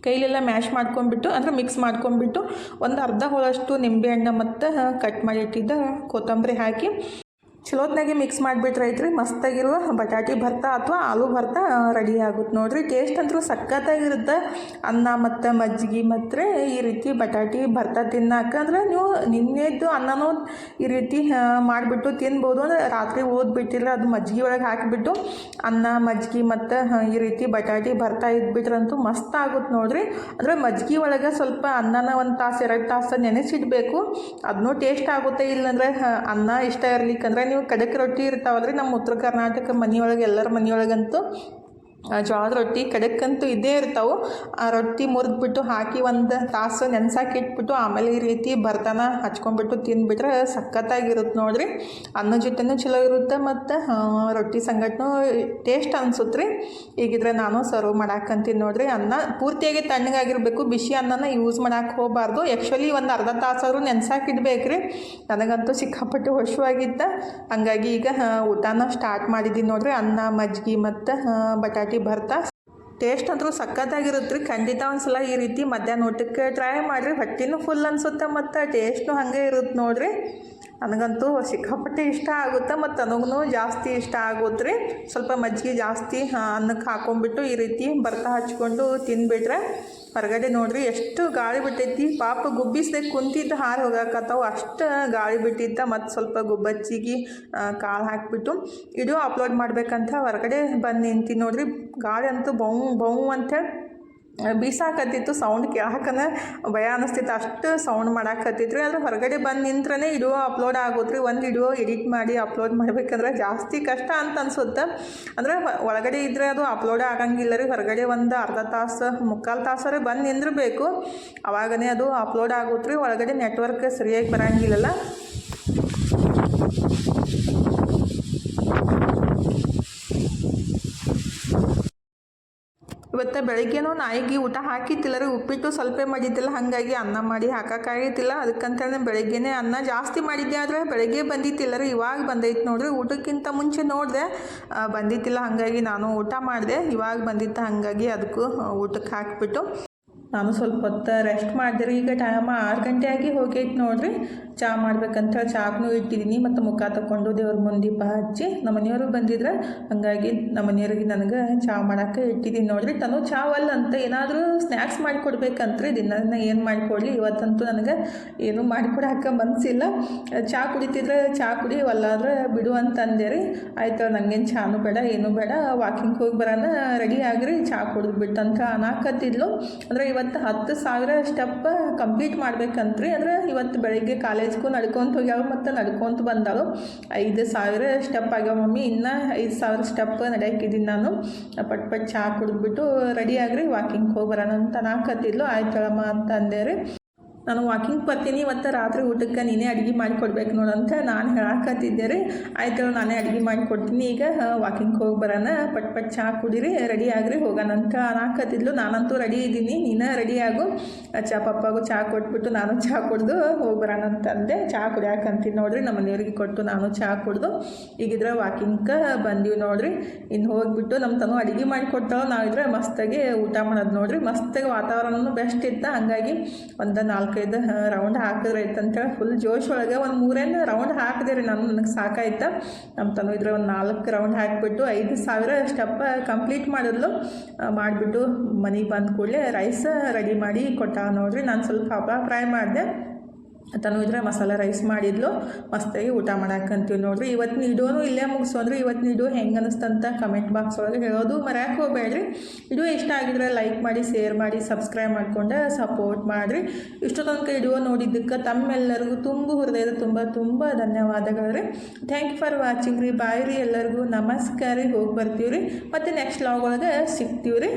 ಕೈಲೆಲ್ಲ ಮ್ಯಾಶ್ ಮಾಡ್ಕೊಂಡ್ಬಿಟ್ಟು, ಅಂದರೆ ಮಿಕ್ಸ್ ಮಾಡ್ಕೊಂಡ್ಬಿಟ್ಟು, ಒಂದು ಅರ್ಧ ಹೋಳಷ್ಟು ನಿಂಬೆಹಣ್ಣು ಮತ್ತು ಕಟ್ ಮಾಡಿಟ್ಟಿದ್ದ, ಕೊತ್ತಂಬರಿ ಹಾಕಿ ಚಲೋತ್ನಾಗೆ ಮಿಕ್ಸ್ ಮಾಡಿಬಿಟ್ರೆ ಐತ್ರಿ ಮಸ್ತಾಗಿರುವ ಬಟಾಟಿ ಭರ್ತಾ ಅಥವಾ ಆಲೂ ಭರ್ತ ರೆಡಿ ಆಗುತ್ತೆ. ನೋಡ್ರಿ ಟೇಸ್ಟ್ ಅಂತೂ ಸಖತ್ತಾಗಿರುತ್ತೆ. ಅನ್ನ ಮತ್ತು ಮಜ್ಜಿಗೆ ಮತ್ತು ಈ ರೀತಿ ಬಟಾಟಿ ಭರ್ತಾ ತಿನ್ನಕ್ಕೆ ಅಂದ್ರೆ ನೀವು ನಿನ್ನೆದ್ದು ಅನ್ನನೂ ಈ ರೀತಿ ಮಾಡಿಬಿಟ್ಟು ತಿನ್ಬೋದು. ಅಂದರೆ ರಾತ್ರಿ ಓದ್ಬಿಟ್ಟಿಲ್ಲ ಅದು ಮಜ್ಜಿಗೆ ಒಳಗೆ ಹಾಕಿಬಿಟ್ಟು ಅನ್ನ, ಮಜ್ಜಿಗೆ ಮತ್ತು ಈ ರೀತಿ ಬಟಾಟಿ ಭರ್ತಾ ಇದ್ಬಿಟ್ರಂತೂ ಮಸ್ತ್ ಆಗುತ್ತೆ ನೋಡ್ರಿ. ಅಂದರೆ ಮಜ್ಜಿಗೆ ಒಳಗೆ ಸ್ವಲ್ಪ ಅನ್ನನ ಒಂದು ತಾಸು, ಎರಡು ತಾಸು ನೆನೆಸಿಡಬೇಕು. ಅದನ್ನೂ ಟೇಸ್ಟ್ ಆಗುತ್ತೆ. ಇಲ್ಲಂದ್ರೆ ಅನ್ನ ಇಷ್ಟ ಇರ್ಲಿಕ್ಕಂದ್ರೆ ನೀವು ಕಡಕ್ ರೊಟ್ಟಿ ಇರ್ತಾವಲ್ರಿ ನಮ್ಮ ಉತ್ತರ ಕರ್ನಾಟಕ ಮನೆಯೊಳಗೆ ಎಲ್ಲರ ಮನೆಯೊಳಗಂತೂ ಜೋಳದ ರೊಟ್ಟಿ ಕಡಕ್ಕಂತೂ ಇದ್ದೇ ಇರ್ತಾವೆ. ಆ ರೊಟ್ಟಿ ಮುರಿದ್ಬಿಟ್ಟು ಹಾಕಿ ಒಂದು ತಾಸು ನೆನ್ಸಾಕಿ ಇಟ್ಬಿಟ್ಟು ಆಮೇಲೆ ಈ ರೀತಿ ಬರ್ತಾನ ಹಚ್ಕೊಂಡ್ಬಿಟ್ಟು ತಿಂದ್ಬಿಟ್ರೆ ಸಖತ್ತಾಗಿರುತ್ತೆ ನೋಡ್ರಿ. ಅನ್ನ ಜೊತೆನೂ ಚಲೋ ಇರುತ್ತೆ ಮತ್ತು ರೊಟ್ಟಿ ಸಂಗಟ್ನೂ ಟೇಸ್ಟ್ ಅನ್ಸುತ್ತೆ ರೀ. ಈಗಿದ್ರೆ ನಾನು ಸರ್ವ್ ಮಾಡಾಕಂತೀನಿ ನೋಡ್ರಿ. ಅನ್ನ ಪೂರ್ತಿಯಾಗಿ ತಣ್ಣಗಾಗಿರಬೇಕು. ಬಿಸಿ ಅನ್ನನ ಯೂಸ್ ಮಾಡಕ್ಕೆ ಹೋಗಬಾರ್ದು. ಆ್ಯಕ್ಚುಲಿ ಒಂದು ಅರ್ಧ ತಾಸಾದರೂ ನೆನ್ಸಾಕಿಡ್ಬೇಕು ರೀ. ನನಗಂತೂ ಸಿಕ್ಕಾಪಟ್ಟು ಹಸುವಾಗಿದ್ದ ಹಂಗಾಗಿ ಈಗ ಊಟನ ಸ್ಟಾರ್ಟ್ ಮಾಡಿದ್ದೀನಿ ನೋಡ್ರಿ. ಅನ್ನ ಮಜ್ಜಿಗೆ ಮತ್ತು ಬಟಾಟಿ ಭರ್ತಾ ಟೇಸ್ಟ್ ಅಂತೂ ಸಖತ್ತಾಗಿರುತ್ತೆ ರೀ ಖಂಡಿತ ಒಂದ್ಸಲ ಈ ರೀತಿ ಮಧ್ಯಾಹ್ನ ಊಟಕ್ಕೆ ಟ್ರೈ ಮಾಡಿರಿ. ಹೊಟ್ಟಿನೂ ಫುಲ್ ಅನ್ಸುತ್ತೆ ಮತ್ತು ಟೇಸ್ಟ್ನು ಹಾಗೆ ಇರುತ್ತೆ ನೋಡ್ರಿ. ನನಗಂತೂ ಸಿಕ್ಕಾಪಟ್ಟೆ ಇಷ್ಟ ಆಗುತ್ತೆ ಮತ್ತು ನನಗೂ ಜಾಸ್ತಿ ಇಷ್ಟ ಆಗುತ್ತೆ ರೀ ಸ್ವಲ್ಪ ಮಜ್ಜಿಗೆ ಜಾಸ್ತಿ ಅನ್ನಕ್ಕೆ ಹಾಕೊಂಡ್ಬಿಟ್ಟು ಈ ರೀತಿ ಬರ್ತಾ ಹಚ್ಕೊಂಡು ತಿಂದ್ಬಿಟ್ರೆ ಹೊರಗಡೆ ನೋಡ್ರಿ ಎಷ್ಟು ಗಾಳಿ ಬಿಟ್ಟೈತಿ. ಪಾಪ ಗುಬ್ಬಿಸ್ದೆ ಕುಂತಿದ್ದು ಹಾರು ಹೋಗಾಕತ್ತಾವು. ಅಷ್ಟು ಗಾಳಿ ಬಿಟ್ಟಿದ್ದ ಮತ್ತು ಸ್ವಲ್ಪ ಗುಬ್ಬಚ್ಚಿಗೆ ಕಾಳು ಹಾಕಿಬಿಟ್ಟು ಇದು ಅಪ್ಲೋಡ್ ಮಾಡ್ಬೇಕಂತ ಹೊರಗಡೆ ಬಂದು ನಿಂತೀನಿ ನೋಡಿರಿ. ಗಾಳಿ ಅಂತೂ ಬೌ ಬೌ ಅಂತೇಳಿ ಬೀಸಾಕತ್ತಿತ್ತು ಸೌಂಡ್ ಕೇಳಾಕನ ಭಯ ಅನ್ನಿಸ್ತಿತ್ತು ಅಷ್ಟು ಸೌಂಡ್ ಮಾಡಾಕತ್ತಿತ್ತು ರೀ ಆದರೆ ಹೊರಗಡೆ ಬಂದು ನಿಂತ್ರೇ ವಿಡಿಯೋ ಅಪ್ಲೋಡ್ ಆಗುತ್ತೆ ರೀ ಒಂದು ವಿಡಿಯೋ ಎಡಿಟ್ ಮಾಡಿ ಅಪ್ಲೋಡ್ ಮಾಡ್ಬೇಕಂದ್ರೆ ಜಾಸ್ತಿ ಕಷ್ಟ ಅಂತ ಅನ್ಸುತ್ತೆ. ಅಂದರೆ ಒಳಗಡೆ ಇದ್ದರೆ ಅದು ಅಪ್ಲೋಡ್ ಆಗಂಗಿಲ್ಲ ರೀ. ಹೊರಗಡೆ ಒಂದು ಅರ್ಧ ತಾಸು, ಮುಕ್ಕಾಲು ತಾಸರೆ ಬಂದು ನಿಂದಿರಬೇಕು. ಅವಾಗನೇ ಅದು ಅಪ್ಲೋಡ್ ಆಗುತ್ತೆ ರೀ ಒಳಗಡೆ ನೆಟ್ವರ್ಕ್ ಸರಿಯಾಗಿ ಬರಂಗಿಲ್ಲಲ್ಲ ಇವತ್ತು ಬೆಳಿಗ್ಗೆನೂ ನಾಯಿಗೆ ಊಟ ಹಾಕಿತ್ತಿಲ್ಲ, ರೀ ಉಪ್ಪಿಟ್ಟು ಸ್ವಲ್ಪ ಮಾಡಿದ್ದಿಲ್ಲ, ಹಾಗಾಗಿ ಅನ್ನ ಮಾಡಿ ಹಾಕೋಕ್ಕಾಗಿತ್ತಿಲ್ಲ ಅದಕ್ಕಂತೇಳಿ ಬೆಳಿಗ್ಗೆನೇ ಅನ್ನ ಜಾಸ್ತಿ ಮಾಡಿದ್ದೆ ಆದರೆ ಬೆಳಗ್ಗೆ ಬಂದಿತ್ತಿಲ್ಲ, ರೀ ಇವಾಗ ಬಂದೈತೆ ನೋಡ್ರಿ. ಊಟಕ್ಕಿಂತ ಮುಂಚೆ ನೋಡಿದೆ ಬಂದಿತ್ತಿಲ್ಲ, ಹಾಗಾಗಿ ನಾನು ಊಟ ಮಾಡಿದೆ. ಇವಾಗ ಬಂದಿತ್ತು, ಹಾಗಾಗಿ ಅದಕ್ಕೂ ಊಟಕ್ಕೆ ಹಾಕಿಬಿಟ್ಟು ನಾನು ಸ್ವಲ್ಪ ಹೊತ್ತು ರೆಸ್ಟ್ ಮಾಡಿದೆ ರೀ. ಈಗ ಟೈಮ್ ಆರು ಗಂಟೆ ಆಗಿ ಹೋಗೈತೆ ನೋಡ್ರಿ. ಚಾ ಮಾಡ್ಬೇಕಂತ ಚಾಕ್ನೂ ಇಟ್ಟಿದ್ದೀನಿ ಮತ್ತು ಮುಖ ತಗೊಂಡು ದೇವ್ರ ಮುಂದೆ ದೀಪ ಹಚ್ಚಿ ನಮ್ಮ ಮನೆಯವರು ಬಂದಿದ್ರೆ. ಹಾಗಾಗಿ ನಮ್ಮ ಮನೆಯವ್ರಿಗೆ ನನಗೆ ಚಾ ಮಾಡೋಕ್ಕೆ ಇಟ್ಟಿದ್ದೀನಿ ನೋಡ್ರಿ. ತನು ಚಾ ಅಲ್ಲ ಅಂತ ಏನಾದರೂ ಸ್ನ್ಯಾಕ್ಸ್ ಮಾಡಿಕೊಡ್ಬೇಕಂತ್ರಿ. ದಿನ ಏನು ಮಾಡಿಕೊಡ್ಲಿ. ಇವತ್ತಂತೂ ನನಗೆ ಏನೂ ಮಾಡಿಕೊಡಕ್ಕೆ ಮನಸ್ಸಿಲ್ಲ ಚಹಾ ಕುಡಿತಿದ್ರೆ ಚಾ ಕುಡಿ ಅಲ್ಲಾದ್ರೆ ಬಿಡು ಅಂತಂದೆ ರೀ. ಆಯ್ತು ನನಗೇನು ಚಾನು ಬೇಡ, ಏನೂ ಬೇಡ. ವಾಕಿಂಗ್ ಹೋಗಿ ಬರೋಣ ರೆಡಿ ಆಗ್ರಿ. ಚಾ ಕುಡಿದ್ಬಿಟ್ಟಂತ ಅನಾಕತ್ತಿದ್ಲು. ಅಂದರೆ ಇವತ್ತು ಹತ್ತು ಸಾವಿರ ಸ್ಟೆಪ್ ಕಂಪ್ಲೀಟ್ ಮಾಡ್ಬೇಕಂತ್ರಿ. ಅಂದ್ರೆ ಇವತ್ತು ಬೆಳಿಗ್ಗೆ ಕಾಲೇಜ್ಗೂ ನಡ್ಕೊಂತ ಹೋಗ್ಯಾವ ಮತ್ತು ನಡ್ಕೊಂತ ಬಂದಾಳು ಐದು ಸಾವಿರ ಸ್ಟೆಪ್ ಆಗ್ಯಾವ ಮಮ್ಮಿ. ಇನ್ನೂ ಐದು ಸಾವಿರ ಸ್ಟೆಪ್ ನಡೆಯಕ್ಕಿದ್ದೀನಿ ನಾನು. ಪಟ್ ಪಟ್ ಚಹಾ ಕುಡಿದ್ಬಿಟ್ಟು ರೆಡಿ ಆಗ್ರಿ ವಾಕಿಂಗ್ ಹೋಗಿ ಬರೋಣ ಅಂತ ಅನ್ನಾಕತ್ತಿದ್ಲು. ಆಯ್ತಳಮ್ಮ ಅಂತ ಅಂದೆ ರೀ ನಾನು ವಾಕಿಂಗ್ ಬರ್ತೀನಿ, ಮತ್ತು ರಾತ್ರಿ ಊಟಕ್ಕೆ ನೀನೇ ಅಡುಗೆ ಮಾಡಿಕೊಡ್ಬೇಕು ನೋಡಂತ ನಾನು ಹೇಳಾಕತ್ತಿದ್ದೆ ರೀ ಆಯ್ತು ನಾನೇ ಅಡುಗೆ ಮಾಡಿಕೊಡ್ತೀನಿ. ಈಗ ವಾಕಿಂಗ್ ಹೋಗಿ ಬರೋಣ. ಪಟ್ ಪಟ್ ಚಹಾ ಕುಡೀರಿ ರೆಡಿ ಆಗ್ರಿ, ಹೋಗೋಣ ಅಂತ ಅನ್ನಾಕತ್ತಿದ್ಲು. ನಾನಂತೂ ರೆಡಿ ಇದ್ದೀನಿ. ನೀನು ರೆಡಿ ಆಗು. ಚಾ, ಪಪ್ಪಾಗೂ ಚಹಾ ಕೊಟ್ಬಿಟ್ಟು ನಾನು ಚಹಾ ಕುಡಿದು ಹೋಗಿ ಬರೋಣ ಅಂತ ಅಂದೆ ಚಹಾ ಕುಡಿಯಾಕಂತೀನಿ ನೋಡ್ರಿ, ನಮ್ಮ ಮನೆಯವ್ರಿಗೆ ಕೊಟ್ಟು ನಾನು ಚಹಾ ಕುಡ್ದು. ಈಗಿದ್ರೆ ವಾಕಿಂಗ್ಗೆ ಬಂದೀವಿ ನೋಡ್ರಿ. ಇನ್ನು ಹೋಗಿಬಿಟ್ಟು ನಮ್ಮ ತನು ಅಡುಗೆ ಮಾಡಿಕೊಡ್ತಾವೆ ನಾವಿದ್ರೆ ಮಸ್ತಾಗಿ ಊಟ ಮಾಡೋದು ನೋಡ್ರಿ. ಮಸ್ತಾಗಿ ವಾತಾವರಣನೂ ಬೆಸ್ಟ್ ಇತ್ತು. ಹಾಗಾಗಿ ಒಂದು ನಾಲ್ಕು ನಾಲ್ಕೈದು ರೌಂಡ್ ಹಾಕಿದ್ರೆ ಅಂತೇಳಿ ಫುಲ್ ಜೋಶ್ ಒಳಗೆ ಒಂದು ಮೂರೇನು ರೌಂಡ್ ಹಾಕಿದೆ ರೀ ನಾನು ನನಗೆ ಸಾಕಾಯ್ತು. ನಮ್ಮ ತನು ಇದ್ರೆ ಒಂದು ನಾಲ್ಕು ರೌಂಡ್ ಹಾಕಿಬಿಟ್ಟು ಐದು ಸಾವಿರ ಸ್ಟೆಪ್ ಕಂಪ್ಲೀಟ್ ಮಾಡಿದ್ಲು. ಮಾಡಿಬಿಟ್ಟು ಮನೆಗೆ ಬಂದ ಕೂಡಲೇ ರೈಸ್ ರೆಡಿ ಮಾಡಿ ಕೊಟ್ಟ ನೋಡ್ರಿ. ನಾನು ಸ್ವಲ್ಪ ಹಬ್ಬ ಫ್ರೈ ಮಾಡಿದೆ. ತನು ಇದ್ರೆ ಮಸಾಲೆ ರೈಸ್ ಮಾಡಿದ್ಲು. ಮಸ್ತಾಗಿ ಊಟ ಮಾಡಾಕಂತೀವಿ ನೋಡ್ರಿ. ಇವತ್ತಿನ ನೀಡೋನು ಇಲ್ಲೇ ಮುಗಿಸೋದ್ರಿ ಇವತ್ತಿನ ವಿಡಿಯೋ ಹೆಂಗೆ ಅನಿಸ್ತಂತ ಕಮೆಂಟ್ ಬಾಕ್ಸ್ ಒಳಗೆ ಹೇಳೋದು ಮರ್ಯಾಕೆ ಹೋಗಬೇಡ್ರಿ. ಇಡೋ ಇಷ್ಟ ಆಗಿದ್ರೆ ಲೈಕ್ ಮಾಡಿ ಶೇರ್ ಮಾಡಿ ಸಬ್ಸ್ಕ್ರೈಬ್ ಮಾಡ್ಕೊಂಡು ಸಪೋರ್ಟ್ ಮಾಡಿರಿ. ಇಷ್ಟು ತನಕ ಇಡೋ ನೋಡಿದ್ದಕ್ಕೆ ತಮ್ಮೆಲ್ಲರಿಗೂ ತುಂಬ ಹೃದಯದ ತುಂಬ ತುಂಬ ಧನ್ಯವಾದಗಳು ರೀ ಥ್ಯಾಂಕ್ ಯು ಫಾರ್ ವಾಚಿಂಗ್ ರೀ. ಬಾಯ್ ರೀ ಎಲ್ಲರಿಗೂ. ನಮಸ್ಕಾರ ರೀ. ಹೋಗಿ ಬರ್ತೀವಿ ರೀ ಮತ್ತು ನೆಕ್ಸ್ಟ್ ಲಾಗ್ ಒಳಗೆ ಸಿಗ್ತೀವಿ ರೀ